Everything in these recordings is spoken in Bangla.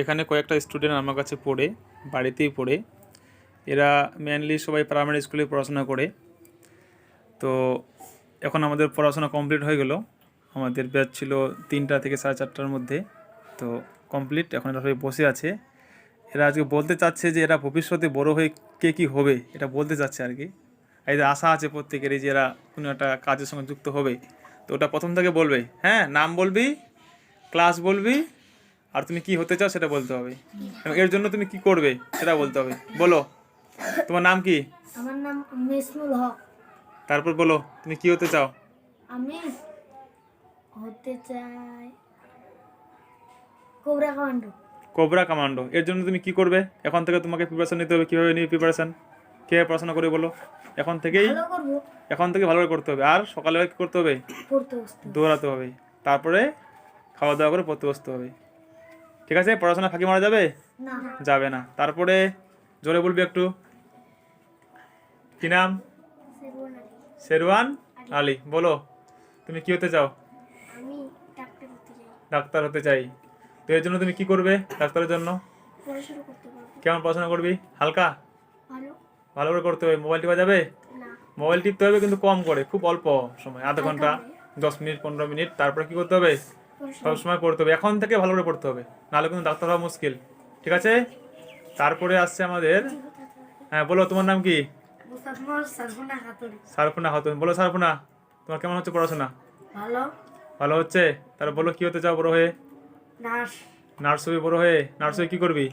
এখানে কয়েকটা স্টুডেন্ট আমার কাছে পড়ে, বাড়িতেই পড়ে। এরা মেনলি সবাই প্রাইমারি স্কুলে পড়াশোনা করে। তো এখন আমাদের পড়াশোনা কমপ্লিট হয়ে গেল। আমাদের ব্যাচ ছিল তিনটা থেকে সাড়ে চারটার মধ্যে। তো কমপ্লিট এখন এরা সবাই বসে আছে। এরা আজকে বলতে চাচ্ছে যে এরা ভবিষ্যতে বড় হয়ে কে কী হবে, এটা বলতে চাচ্ছে আর কি। এই যে আশা আছে প্রত্যেকেরই যে এরা কোনো একটা কাজের সঙ্গে যুক্ত হবে। তো ওটা প্রথম থেকে বলবে। হ্যাঁ নাম বলবি ক্লাস বলবি আর তুমি কি হতে চাও সেটা বলতে হবে। এর জন্য তুমি কি করবে সেটা বলতে হবে। বলো তোমার নাম কি? আমার নাম মিসমুল হক। তারপর বলো তুমি কি হতে চাও? আমি হতে চাই কোবরা কমান্ডো। Cobra commando. এর জন্য তুমি কি করবে? এখন থেকে তোমাকে প্রিপারেশন নিতে হবে। কীভাবে নিয়ে প্রিপারেশন কীভাবে পড়াশোনা করে বলো। এখন থেকেই ভালো করব। এখন থেকে ভালো করে করতে হবে। আর সকালে কি করতে হবে। দৌড়াতে হবে। তারপরে খাওয়া দাওয়া করে পড়তে বসতে হবে। ঠিক আছে? পড়াশোনা ফাঁকি মারা যাবে? না। যাবে না। তারপরে জোরে বলবি একটু। কি নাম? শেরওয়ান আলী। বলো তুমি কি হতে চাও? ডাক্তার হতে চাই। তো এর জন্য তুমি কি করবে ডাক্তারের জন্য? কেমন পড়াশোনা করবি? হালকা? ভালো। ভালো করে করতে হবে। মোবাইল টিপা যাবে? মোবাইল টিপতে হবে কিন্তু কম করে খুব অল্প সময়। আধা ঘণ্টা দশ মিনিট পনেরো মিনিট। তারপরে কি করতে হবে? সব সময় পড়তে হবে। এখন থেকে ভালো করে পড়তে হবে। নাহলে কিন্তু ডাক্তার হওয়া মুশকিল। ঠিক আছে? তারপরে আসছে আমাদের হ্যাঁ বলো তোমার নাম কি? সারফুনা খাতুন। বলো সারফুনা তোমার কেমন হচ্ছে পড়াশোনা? ভালো। ভালো হচ্ছে? তারপর বলো কি হতে চাও বড় হয়ে? নার্স। নার্স হবি বড় হয়ে? নার্স হয়ে কি করবি?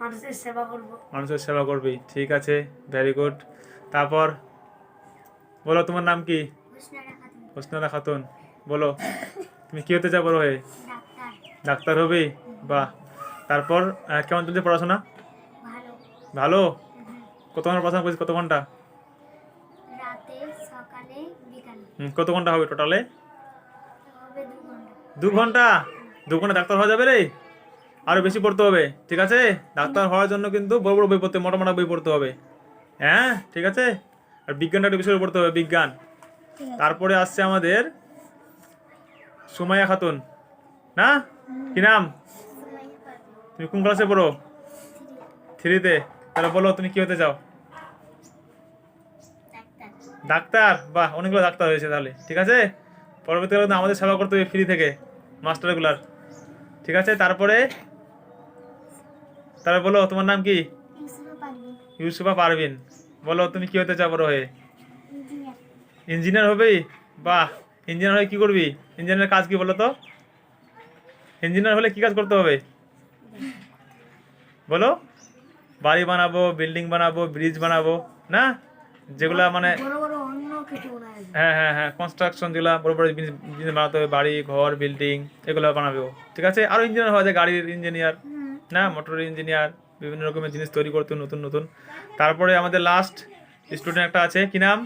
মানুষের সেবা করব। মানুষের সেবা করবি। ঠিক আছে ভেরি গুড তারপর বলো তোমার নাম কি? হোসনারা খাতুন। বলো। তুমি কি হতে চাও বড় হয়ে? ডাক্তার। হবে? বাহ। তারপর কেমন চলছে পড়াশোনা? ভালো। কত ঘণ্টা পড়াশোনা করছিস? কত ঘণ্টা কত ঘণ্টা হবে টোটালে? দু ঘণ্টা। দু ঘণ্টা ডাক্তার হওয়া যাবে রে? আরও বেশি পড়তে হবে ঠিক আছে? ডাক্তার হওয়ার জন্য কিন্তু বড় বড় বই পড়তে মোটা মোটা বই পড়তে হবে। হ্যাঁ ঠিক আছে? আর বিজ্ঞানটা একটু বেশি করে পড়তে হবে বিজ্ঞান। তারপরে আসছে আমাদের সুমাইয়া খাতুন। না? কি নাম? তুমি কোন ক্লাসে পড়ো? থ্রিতে। তাহলে বলো, তুমি কি হতে চাও? ডাক্তার। বাহ, অনেকগুলো ডাক্তার হয়েছে তাহলে। ঠিক আছে? পরবর্তীকালে আমাদের সেবা করতে হবে ফ্রি থেকে মাস্টারগুলার ঠিক আছে? তারপরে? তারপরে বলো, তোমার নাম কি? ইউসুফা পারভিন। বলো, তুমি কি হতে চাও বড় হয়ে? ইঞ্জিনিয়ার হবেই? বাহ। ইঞ্জিনিয়ার হয়ে কি করবি? ইঞ্জিনিয়ারের কাজ কি বলো তো? ইঞ্জিনিয়ার হলে কি কাজ করতে হবে? বলো। বাড়ি বানাবো বিল্ডিং বানাবো ব্রিজ বানাবো না? যেগুলা মানে হয় হ্যাঁ হ্যাঁ কনস্ট্রাকশন যেগুলো বড় বড় জিনিস জিনিস বানাতে হবে বাড়ি ঘর বিল্ডিং এগুলো বানাবে ঠিক আছে? আরও ইঞ্জিনিয়ার হওয়া যায় গাড়ির ইঞ্জিনিয়ার না? মোটর ইঞ্জিনিয়ার বিভিন্ন রকমের জিনিস তৈরি করতে নতুন নতুন। তারপরে আমাদের লাস্ট স্টুডেন্ট একটা আছে কি নাম?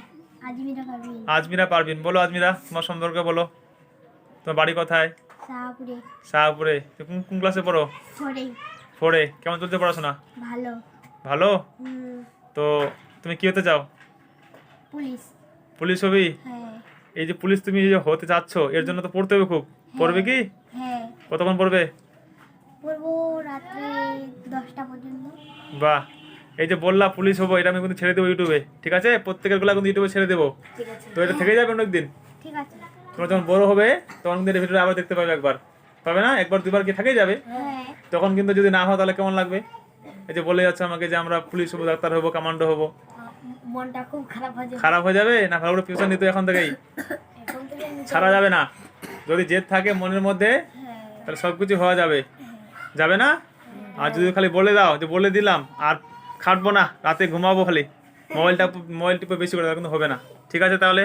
আজমিরা পারবি। আজমিরা পারবিন বলো আজমিরা তোমার সম্পর্কে বলো। তোমার বাড়ি কোথায়? শাহপুরে। শাহপুরে। তুমি কোন কোন ক্লাসে পড়ো? ফোরে। কেমন চলছে পড়াশোনা? ভালো। ভালো? তো তুমি কি হতে চাও? পুলিশ। পুলিশ হবি? হ্যাঁ। এই যে পুলিশ তুমি যে হতে চাচ্ছ এর জন্য তো পড়তে হবে খুব। পড়বে কি? হ্যাঁ। কতক্ষণ পড়বে? পড়ব রাত্রে দশটা পর্যন্ত। বাহ। এই যে বললা পুলিশ হব এটা আমি কিন্তু ছেড়ে দেবো ইউটিউবে। ঠিক আছে? প্রত্যেকেরগুলা কিন্তু ইউটিউবে ছেড়ে দেবো। তো এটা থেকে যাবে অনেকদিন। ঠিক আছে। তোমরা যখন বড় হবে তখন কিন্তু এই ভিডিওটা আবার দেখতে পাবে একবার। পাবে না? একবার দুবার কি থেকেই যাবে? হ্যাঁ। তখন কিন্তু যদি না হয় তাহলে কেমন লাগবে? এই যে বলে যাচ্ছে আমাকে যে আমরা পুলিশ হব ডাক্তার হব কমান্ডো হব। মনটা খুব খারাপ হয়ে যাবে। খারাপ হয়ে যাবে? না ভালো করে টিউশন নিতে এখন থেকেই। থেকে ছাড়া যাবে না। যদি জেদ থাকে মনের মধ্যে হ্যাঁ। তাহলে সব কিছু হওয়া যাবে। যাবে না? আর যদি খালি বলে দাও যে বলে দিলাম আর খাটবো না, রাতে ঘুমাবো খালি। মোবাইলটা মোবাইল টিপে বেশি করে কিন্তু হবে না। ঠিক আছে তাহলে?